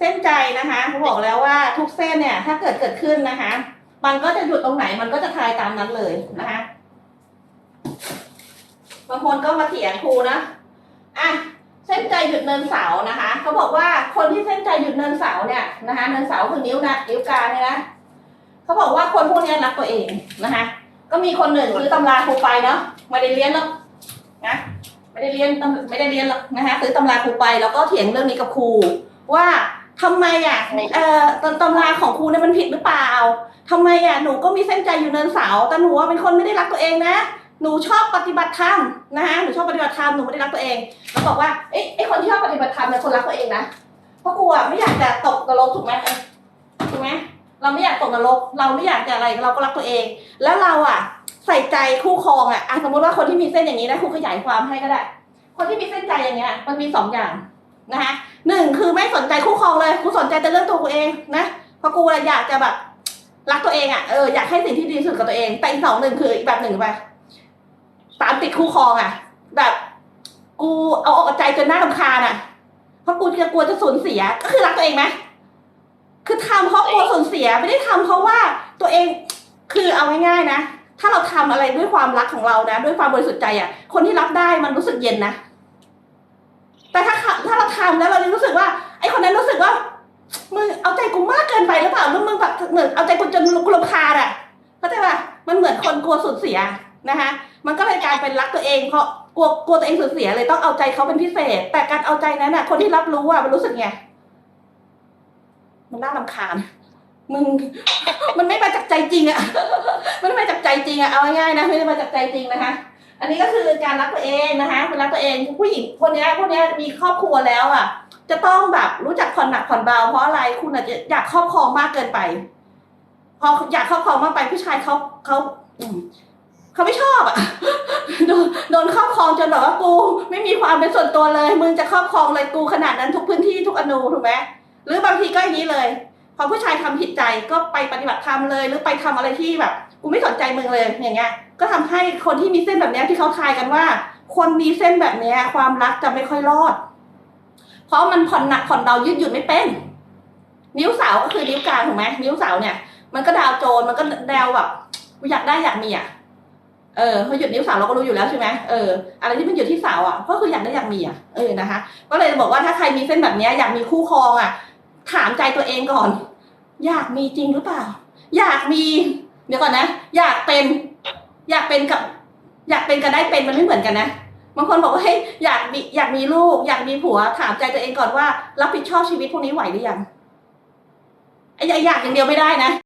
เส้นใจนะคะเขาบอกแล้วว่าทุกเส้นเนี่ย ถ้าเกิดเกิดขึ้นนะคะ มันก็จะหยุดตรงไหนมันก็จะทายตามนั้นเลยนะคะบางคนก็มาเถียงครูนะอะเส้นใจหยุดเนินเสานะคะเขาบอกว่าคนที่เส้นใจหยุดเนินเสาเนี่ยนะคะ เนินเสาคือนิ้วนะนิ้วกลางเนี่ยนะเขาบอกว่าคนพวกนี้รักตัวเองนะคะ ก็มีคนหนึ่งซื้อตำราครูไปเนาะไม่ได้เรียนหรอกนะไม่ได้เรียนตำไม่ได้เรียนหรอกนะคะซื้อตำราครูไปแล้วก็เถียงเรื่องนี้กับครูว่า ทำไมอะเอ่อตำตำราของครูเนี่ยมันผิดหรือเปล่าทำไมอะหนูก็มีเส้นใจอยู่เนินเสาแต่หนูว่าเป็นคนไม่ได้รักตัวเองนะหนูชอบปฏิบัติธรรมนะคะหนูชอบปฏิบัติธรรมหนูไม่ได้รักตัวเองแล้วบอกว่าเอ้ยไอคนที่ชอบปฏิบัติธรรมเนี่ยคนรักตัวเองนะเพราะกูอะไม่อยากจะตกนรกถูกไหมถูกไหมเราไม่อยากตกนรก เราไม่อยากจะอะไรเราก็รักตัวเอง แล้วเราอะ ใส่ใจคู่ครองอะอะสมมติว่าคนที่มีเส้นอย่างนี้นะครูขยายความให้ก็ได้ คนที่มีเส้นใจอย่างเงี้ย มันมีสองอย่าง นะคะหนึ่งคือไม่สนใจคู่ครองเลยกูสนใจแต่เรื่องตัวกูเองนะเพราะกูอยากจะแบบรักตัวเองอะเอออยากให้สิ่งที่ดีที่สุดกับตัวเอง แต่อีกสองหนึ่งคืออีกแบบหนึ่งไปตามติดคู่ครองอะ แบบ กูเอาออกใจจนหน่ารำคาญอะ เพราะกูจะกลัวจะสูญเสียก็คือรักตัวเองไหมคือทำเพราะกลัวสูญเสียไม่ได้ทำเพราะว่าตัวเองคือเอาง่ายๆนะถ้าเราทำอะไรด้วยความรักของเรานะ ด้วยความบริสุทธิ์ใจอะ คนที่รับได้มันรู้สึกเย็นนะ ถ้าเราทำแล้วเรายังรู้สึกว่าไอ้คนนั้นรู้สึกว่ามึงเอาใจกูมากเกินไปหรือเปล่าหรือมึงแบบเหมือนเอาใจกูจนกูรำคาญอะเข้าใจป่ะมันเหมือนคนกลัวสูญเสียนะคะมันก็เลยกลายเป็นรักตัวเองเพราะกลัวกลัวตัวเองสูญเสียเลยต้องเอาใจเขาเป็นพิเศษ แต่การเอาใจนั้นน่ะ คนที่รับรู้อะมันรู้สึกไงมันน่ารำคาญมึงมันไม่มาจากใจจริงอะมันไม่มาจากใจจริงอะเอาง่ายๆนะไม่ได้มาจากใจจริงนะคะ อันนี้ก็คือการรักตัวเองนะคะเป็นรักตัวเองผู้หญิงคนนี้ยพวกนี้มีครอบครัวแล้วอะ จะต้องแบบรู้จักผ่อนหนักผ่อนเบาเพราะอะไรคุณอาจจะอยากครอบครองมากเกินไป พออยากครอบครองมากไปผู้ชายเขาเขาเขาไม่ชอบอะโดนโดนครอบครองจนแบบว่ากู ไม่มีความเป็นส่วนตัวเลย มึงจะครอบครองเลยกูขนาดนั้นทุกพื้นที่ทุกอนูถูกไหมหรือบางทีก็อย่างนี้เลย พอผู้ชายทำผิดใจก็ไปปฏิบัติธรรมเลย หรือไปทำอะไรที่แบบกูไม่สนใจมึงเลยอย่างเงี้ย ก็ทำให้คนที่มีเส้นแบบเนี้ยที่เขาทายกันว่า คนมีเส้นแบบเนี้ยความรักจะไม่ค่อยรอด เพราะมันผ่อนหนักผ่อนเบายืดหยุ่นไม่เป็น นิ้วสาวก็คือนิ้วกลางถูกไหมนิ้วสาวเนี่ย มันก็ดาวโจรมันก็ดาวแบบกูอยากได้อยากมีอะเออพอหยุดนิ้วสาวเราก็รู้อยู่แล้วใช่ไหมเอออะไรที่มันอยู่ที่สาวอะก็คืออยากได้อยากมีอะเออนะคะ ก็เลยบอกว่าถ้าใครมีเส้นแบบเนี้ยอยากมีคู่ครองอะ ถามใจตัวเองก่อน อยากมีจริงหรือเปล่า อยากมี เดี๋ยวก่อนนะ อยากเป็น อยากเป็นกับ อยากเป็นกับได้เป็นมันไม่เหมือนกันนะบางคนบอกว่าเฮ้ยอยากมีอยากมีลูก อยากมีผัวถามใจตัวเองก่อนว่า รับผิดชอบชีวิตพวกนี้ไหวหรือยังไอ้อยากอย่างเดียวไม่ได้นะ